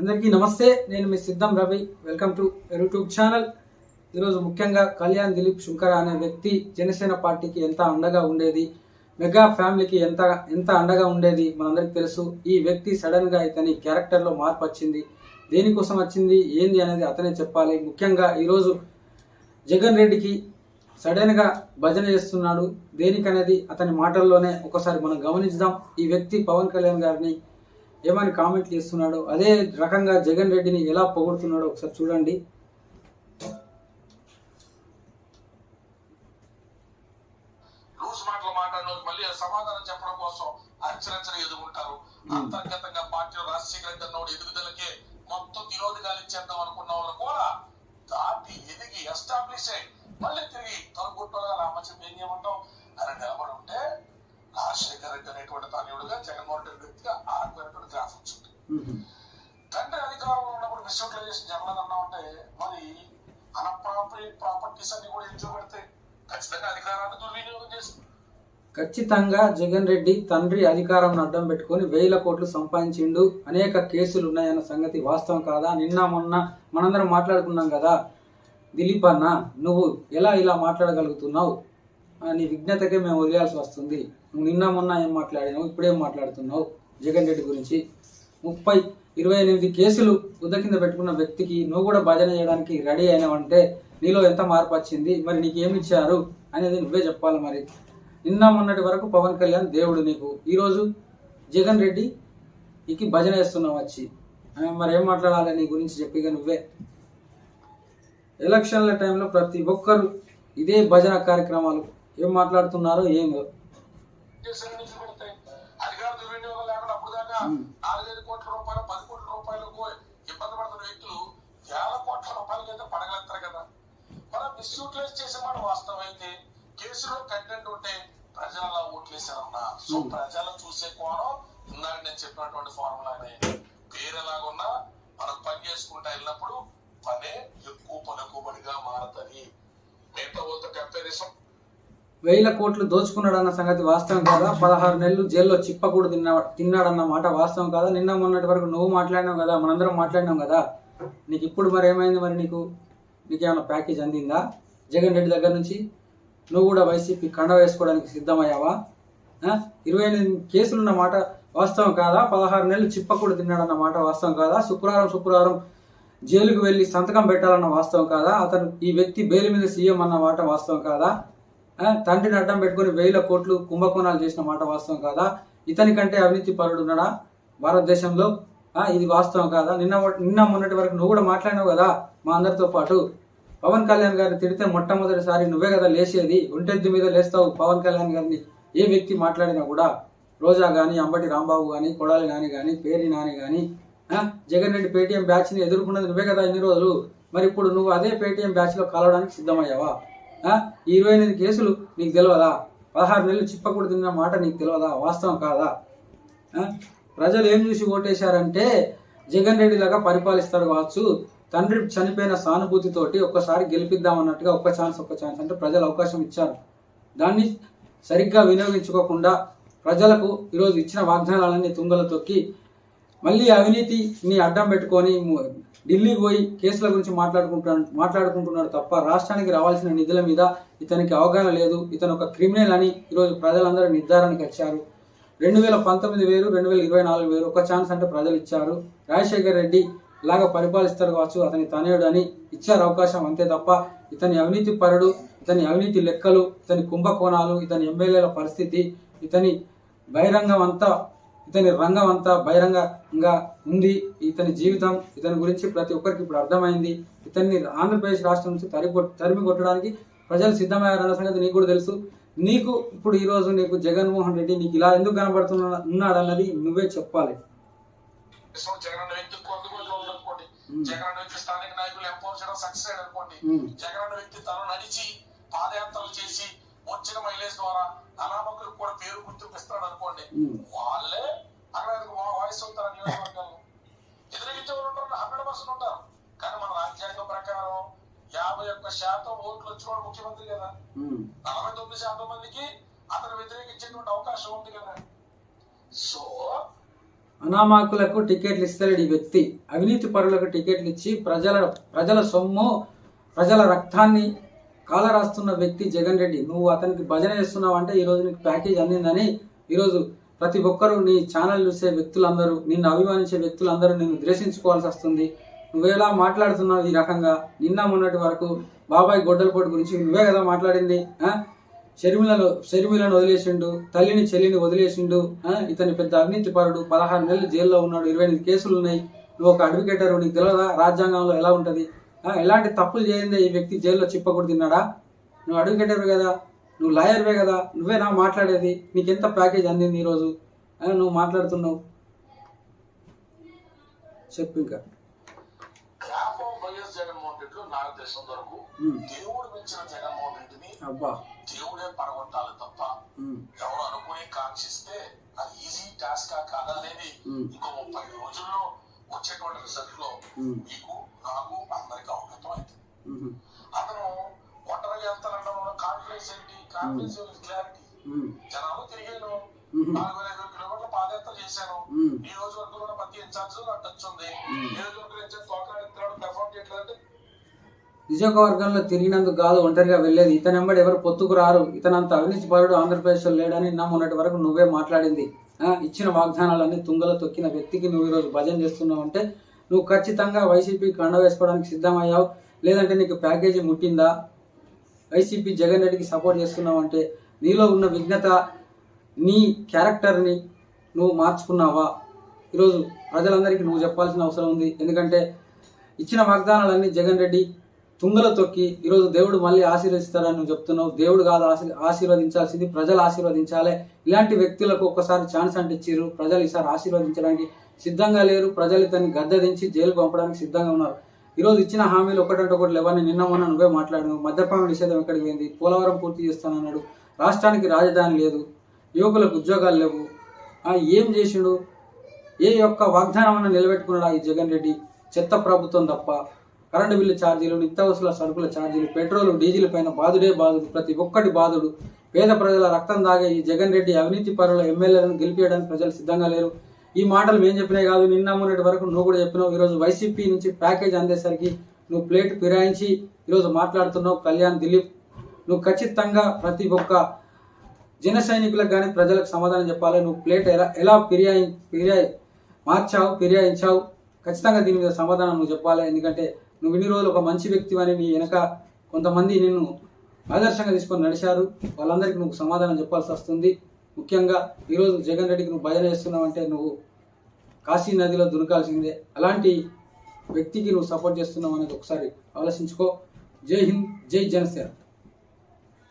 అందరికీ నమస్తే నేను మీ Siddham Ravi. Welcome to YouTube channel. ఈరోజు ముఖ్యంగా కళ్యాణ్ దిలీప్ శుంకర అనే వ్యక్తి జనసేన పార్టీకి ఎంత అండగా ఉండేది మెగా ఫ్యామిలీకి ఎంత ఎంత అండగా ఉండేది మనందరికీ తెలుసు. ఈ వ్యక్తి సడన్గా ఇతని క్యారెక్టర్లో మార్పు వచ్చింది. దేనికోసం వచ్చింది ఏంది అనేది అతనే చెప్పాలి. ముఖ్యంగా ఈరోజు జగన్ రెడ్డికి సడన్గా భజన చేస్తున్నాడు. దేనికనేది అతని మాటల్లోనే ఒకసారి మనం గమనించుదాం. ఈ వ్యక్తి పవన్ కళ్యాణ్ గారిని ఏమని కామెంట్లు ఇస్తున్నాడు అదే రకంగా జగన్ రెడ్డిని ఎలా పొగుడుతున్నాడో ఒకసారి చూడండి. సమాధానం చెప్పడం కోసం అచ్చరంచన ఎదుగుంటారు. అంతర్గతంగా పార్టీలో రాజశేఖర రెడ్డి అధికారంలో ఉన్నప్పుడు మిస్యూటిలైజేషన్ మరి అనప్రాపరేట్ ప్రాపర్టీస్ అన్ని కూడా ఎంజో పెడితే ఖచ్చితంగా అధికారాన్ని దుర్వినియోగం చేస్తుంది ఖచ్చితంగా జగన్ రెడ్డి తండ్రి అధికారం అడ్డం పెట్టుకొని వేల కోట్లు సంపాదించిండు. అనేక కేసులు ఉన్నాయన్న సంగతి వాస్తవం కాదా? నిన్న మొన్న మనందరం మాట్లాడుకున్నాం కదా. దిలీప్ అన్న నువ్వు ఎలా ఇలా మాట్లాడగలుగుతున్నావు? నీ విజ్ఞతకే మేము వదిలేయాల్సి వస్తుంది. నువ్వు నిన్న మొన్న ఏం మాట్లాడినావు? ఇప్పుడేం మాట్లాడుతున్నావు? జగన్ రెడ్డి గురించి ముప్పై ఇరవై ఎనిమిది కేసులు ఉద్ద కింద పెట్టుకున్న వ్యక్తికి నువ్వు కూడా భజన చేయడానికి రెడీ అయినావంటే నీలో ఎంత మార్పు వచ్చింది? మరి నీకు ఏమి ఇచ్చారు? అనేది నువ్వే చెప్పాలి మరి. నిన్న మొన్నటి వరకు పవన్ కళ్యాణ్ దేవుడు నీకు. ఈరోజు జగన్ రెడ్డి ఇకి భజన చేస్తున్నావు వచ్చి. మరి ఏం మాట్లాడాలి నీ గురించి చెప్పిగా నువ్వే. ఎలక్షన్ల టైంలో ప్రతి ఒక్కరు ఇదే భజన కార్యక్రమాలు. ఏం మాట్లాడుతున్నారో ఏం చేసిన నుంచి పెడతాయి అధికార దుర్వినియోగం లేకుండా అప్పుడు దాకా నాలుగైదు కోట్ల రూపాయలు పది కోట్ల రూపాయలకు ఇబ్బంది పడుతున్న వ్యక్తులు వేల కోట్ల రూపాయలకి అయితే పడగలుగుతారు కదా మనం మిస్యూటిలైజ్ చేసే మాట వాస్తవం అయితే కేసులో కంటెంట్ ఉంటే ప్రజలు అలా ఓట్లేసారన్నా సో ప్రజలు చూసే కోణం ఇందాక నేను చెప్పినటువంటి ఫార్ములానే పేరు ఎలాగున్నా మనం పని చేసుకుంటా వెళ్ళినప్పుడు పనే ఎక్కువ పలుకుబడిగా మారుతుంది. మిగతా వాళ్ళతో కంపారిజన్. వేల కోట్లు దోచుకున్నాడన్న సంగతి వాస్తవం కాదా? పదహారు నెలలు జైల్లో చిప్పకూడు తిన్నా తిన్నాడన్న మాట వాస్తవం కాదా? నిన్న మొన్నటి వరకు నువ్వు మాట్లాడినావు కదా మనందరం మాట్లాడినాం కదా. నీకు ఇప్పుడు మరి ఏమైంది మరి నీకు? నీకేమైనా ప్యాకేజ్ అందిందా? జగన్ రెడ్డి దగ్గర నుంచి నువ్వు కూడా వైసీపీ కండ వేసుకోవడానికి సిద్ధమయ్యావా? ఇరవై ఎనిమిది కేసులున్న మాట వాస్తవం కాదా? పదహారు నెలలు చిప్పకూడ తిన్నాడన్న మాట వాస్తవం కాదా? శుక్రవారం శుక్రవారం జైలుకు వెళ్ళి సంతకం పెట్టాలన్న వాస్తవం కాదా? అతను ఈ వ్యక్తి బెయిల్ మీద సీఎం అన్న మాట వాస్తవం కాదా? తండ్రిని అడ్డం పెట్టుకుని వేల కోట్లు కుంభకోణాలు చేసిన మాట వాస్తవం కాదా? ఇతని కంటే అవినీతి పరుడు ఉన్నాడా? భారతదేశంలో? ఇది వాస్తవం కాదా? నిన్న నిన్న మొన్నటి వరకు నువ్వు కూడా మాట్లాడినావు కదా మా అందరితో పాటు. పవన్ కళ్యాణ్ గారిని తిడితే మొట్టమొదటిసారి నువ్వే కదా లేచేది ఒంటెద్దు మీద లేస్తావు పవన్ కళ్యాణ్ గారిని. ఏ వ్యక్తి మాట్లాడినా కూడా రోజా కానీ అంబటి రాంబాబు కానీ కొడాలి నాని కానీ పేరి నాని కానీ జగన్ రెడ్డి పేటీఎం బ్యాచ్ని ఎదుర్కొన్నది నువ్వే కదా ఇన్ని రోజులు. మరి ఇప్పుడు నువ్వు అదే పేటీఎం బ్యాచ్లో కలవడానికి సిద్ధమయ్యావా? ఈ ఇరవై ఎనిమిది కేసులు నీకు తెలియదా పదహారు నెలలు చిప్పకూడదు తిన్న మాట నీకు తెలియదా వాస్తవం కాదా? ప్రజలు ఏం చూసి ఓటేశారంటే జగన్ రెడ్డి లాగా పరిపాలిస్తారు కావచ్చు తండ్రి చనిపోయిన సానుభూతితోటి ఒక్కసారి గెలిపిద్దామన్నట్టుగా ఒక్క ఛాన్స్ ఒక్క ఛాన్స్ అంటే ప్రజలు అవకాశం ఇచ్చారు. దాన్ని సరిగ్గా వినియోగించుకోకుండా ప్రజలకు ఈరోజు ఇచ్చిన వాగ్దానాలన్నీ తుంగలు తొక్కి మళ్ళీ అవినీతిని అడ్డం పెట్టుకొని ఢిల్లీకి పోయి కేసుల గురించి మాట్లాడుకుంటున్నాడు మాట్లాడుకుంటున్నాడు తప్ప రాష్ట్రానికి రావాల్సిన నిధుల మీద ఇతనికి అవగాహన లేదు. ఇతను ఒక క్రిమినల్ అని ఈరోజు ప్రజలందరూ నిర్ధారణకు వచ్చారు. రెండు వేల పంతొమ్మిది వేరు రెండు వేల ఇరవై నాలుగు వేరు ఒక ఛాన్స్ అంటే ప్రజలు ఇచ్చారు. రాజశేఖర్ రెడ్డి ఇలాగ పరిపాలిస్తారు కావచ్చు. అతని తనయుడు అని ఇచ్చారు అవకాశం అంతే తప్ప ఇతని అవినీతి పరుడు ఇతని అవినీతి లెక్కలు ఇతని కుంభకోణాలు ఇతని ఎమ్మెల్యేల పరిస్థితి ఇతని బహిరంగం అంతా ఇతని రంగం అంతా బహిరంగంగా ఉంది. ఇతని జీవితం ఇతని గురించి ప్రతి ఒక్కరికి ఇప్పుడు అర్థమైంది. ఇతన్ని ఆంధ్రప్రదేశ్ రాష్ట్రం నుంచి తరిగొ తరిమి కొట్టడానికి ప్రజలు సిద్ధమయ్యారన్న సంగతి నీకు కూడా తెలుసు. నీకు ఇప్పుడు ఈరోజు నీకు జగన్మోహన్ రెడ్డి నీకు ఇలా ఎందుకు కనబడుతున్నా ఉన్నాడన్నది నువ్వే చెప్పాలి. జగన్ వ్యక్తి స్థానిక నాయకులు ఎంపవర్ చేయడం సక్సెస్ అయ్యాడు అనుకోండి. జగన్ వ్యక్తి తను నడిచి పాదయాత్రలు చేసి వచ్చిన మైలేజ్ ద్వారా అనామకులకు కూడా పేరు గుర్తిపిస్తాడు అనుకోండి. వాళ్ళే అక్కడ వాయిస్ అవుతారు నియోజకవర్గాల్లో. ఎదురగించే వాళ్ళు ఉంటారు హండ్రెడ్ పర్సెంట్ ఉంటారు. కానీ మన రాజ్యాంగం ప్రకారం యాభై ఒక్క శాతం ఓట్లు వచ్చినవాడు ముఖ్యమంత్రి కదా. నలభై తొమ్మిది శాతం మందికి అతను వ్యతిరేకించేటువంటి అవకాశం ఉంది కదా. సో అనామాకులకు టికెట్లు ఇస్తాడు ఈ వ్యక్తి. అవినీతి పరులకు టికెట్లు ఇచ్చి ప్రజల ప్రజల సొమ్ము ప్రజల రక్తాన్ని కాలరాస్తున్న వ్యక్తి జగన్ రెడ్డి. నువ్వు అతనికి భజన చేస్తున్నావు అంటే ఈరోజు నీకు ప్యాకేజ్ అందిందని ఈరోజు ప్రతి ఒక్కరూ నీ ఛానల్ చూసే వ్యక్తులందరూ నిన్ను అభిమానించే వ్యక్తులందరూ నిన్ను ద్వేషించుకోవాల్సి వస్తుంది. నువ్వేలా మాట్లాడుతున్నావు ఈ రకంగా? నిన్న మొన్నటి వరకు బాబాయ్ గొడ్డలపోటు గురించి నువ్వే కదా మాట్లాడింది ఆ? షర్మిలను వదిలేసిండు తల్లిని చెల్లిని వదిలేసిండు ఇతని పెద్ద అవినీతి పరుడు పదహారు నెలలు జైల్లో ఉన్నాడు ఇరవై ఎనిమిది కేసులు ఉన్నాయి. నువ్వు ఒక అడ్వకేటర్ నీకు తెలియదా రాజ్యాంగంలో ఎలా ఉంటుంది? ఎలాంటి తప్పులు చేయిందే ఈ వ్యక్తి జైల్లో చిప్పకూడదు తిన్నాడా? నువ్వు అడ్వకేటర్ కదా నువ్వు లాయర్వే కదా నువ్వే నా మాట్లాడేది నీకెంత ప్యాకేజ్ అందింది ఈరోజు? నువ్వు మాట్లాడుతున్నావు. చెప్పు ఇంకా. రెడ్డిలో నాకు తెలిసిన వరకు. దేవుడు మించిన జగన్మోహన్ రెడ్డిని అబ్బా దేవుడే పడగొట్టాలి తప్ప. ఎవరు అనుకుని కాంక్షిస్తే అది ఈజీ టాస్క్ కాదనేది. ఇంకో ముప్పై రోజుల్లో వచ్చేటువంటి రిజల్ట్లో. మీకు నాకు అందరికి అవగతం అవుతుంది. అతను ఒంటరిగా వెళ్తానన్న కాన్ఫిడెన్స్ ఏంటి కాన్ఫిడెన్స్ క్లారిటీ. జనాలు తిరిగాను. నాలుగు వేల ఐదు కిలోమీటర్ల పాదయాత్ర చేశాను. ఈ నియోజకవర్గంలో ప్రతి ఇన్ఛార్జ్ నాకు టచ్ ఉంది ఉమ్. నియోజకవర్గం ఇన్ఛార్జ్ తోకరాడు ఎత్తున్నాడు పెర్ఫార్మ్ చేయట్లేదు నియోజకవర్గంలో తిరిగినందుకు కాదు ఒంటరిగా వెళ్ళేది. ఇతను వెంబడి ఎవరు పొత్తుకు రారు. ఇతనంత అవినీతి పరుడు ఆంధ్రప్రదేశ్లో లేడని నా మొన్నటి వరకు నువ్వే మాట్లాడింది. ఇచ్చిన వాగ్దానాలన్నీ తుంగలో తొక్కిన వ్యక్తికి నువ్వు ఈరోజు భజన చేస్తున్నావు అంటే నువ్వు ఖచ్చితంగా వైసీపీ కండ వేసుకోవడానికి సిద్ధమయ్యావు. లేదంటే నీకు ప్యాకేజీ ముట్టిందా? వైసీపీ జగన్ రెడ్డికి సపోర్ట్ చేస్తున్నావు అంటే నీలో ఉన్న విఘ్నత నీ క్యారెక్టర్ని నువ్వు మార్చుకున్నావా? ఈరోజు ప్రజలందరికీ నువ్వు చెప్పాల్సిన అవసరం ఉంది. ఎందుకంటే ఇచ్చిన వాగ్దానాలన్నీ జగన్ రెడ్డి తుంగలో తొక్కి ఈరోజు దేవుడు మళ్ళీ ఆశీర్వదిస్తారని నువ్వు చెప్తున్నావు. దేవుడు కాదు ఆశీ ఆశీర్వదించాల్సింది ప్రజలు ఆశీర్వదించాలి. ఇలాంటి వ్యక్తులకు ఒక్కసారి ఛాన్స్ అంటే ఇచ్చిర్రు. ప్రజలు ఈసారి ఆశీర్వదించడానికి సిద్ధంగా లేరు. ప్రజలు ఇతన్ని గద్దదించి జైలు పంపడానికి సిద్ధంగా ఉన్నారు. ఈరోజు ఇచ్చిన హామీలు ఒకటంటే ఒకటి లేవని నిన్న మొన్న నువ్వే మాట్లాడినావు. మద్యపాన నిషేధం ఎక్కడికి పోయింది? పోలవరం పూర్తి చేస్తానన్నాడు. రాష్ట్రానికి రాజధాని లేదు. యువకులకు ఉద్యోగాలు లేవు. ఏం చేసిండు? ఏ యొక్క వాగ్దానం నిలబెట్టుకున్నాడు ఈ జగన్ రెడ్డి? చెత్త ప్రభుత్వం తప్ప. కరెంటు బిల్లు ఛార్జీలు నిత్యావసర సరుకుల ఛార్జీలు పెట్రోల్ డీజిల్ పైన బాధుడే బాధుడు ప్రతి ఒక్కటి బాధుడు పేద ప్రజల రక్తం దాగే ఈ జగన్ రెడ్డి అవినీతి పరుల ఎమ్మెల్యేలను గెలిపేయడానికి ప్రజలు సిద్ధంగా లేరు. ఈ మాటలు మేము చెప్పినాయి కాదు నిన్న మొన్నటి వరకు నువ్వు కూడా చెప్పినావు. ఈరోజు వైసీపీ నుంచి ప్యాకేజ్ అందేసరికి నువ్వు ప్లేట్ ఫిరాయించి ఈరోజు మాట్లాడుతున్నావు కళ్యాణ్ దిలీప్. నువ్వు ఖచ్చితంగా ప్రతి ఒక్క జన సైనికులకు కానీ ప్రజలకు సమాధానం చెప్పాలి. నువ్వు ప్లేట్ ఎలా ఎలా ఫిర్యాయి ఫిర్యాయి మార్చావు ఫిర్యాయించావు ఖచ్చితంగా దీని మీద సమాధానం నువ్వు చెప్పాలి. ఎందుకంటే నువ్వు ఇన్ని రోజులు ఒక మంచి వ్యక్తి అని నీ వెనక కొంతమంది నిన్ను ఆదర్శంగా తీసుకొని నడిచారు. వాళ్ళందరికీ నువ్వు సమాధానం చెప్పాల్సి వస్తుంది. ముఖ్యంగా ఈరోజు జగన్ రెడ్డికి నువ్వు భజన చేస్తున్నావు అంటే నువ్వు కాశీ నదిలో దునకాల్సిందే అలాంటి వ్యక్తికి నువ్వు సపోర్ట్ చేస్తున్నావు అనేది ఒకసారి ఆలోచించుకో. జై హింద్ జై జనసేన.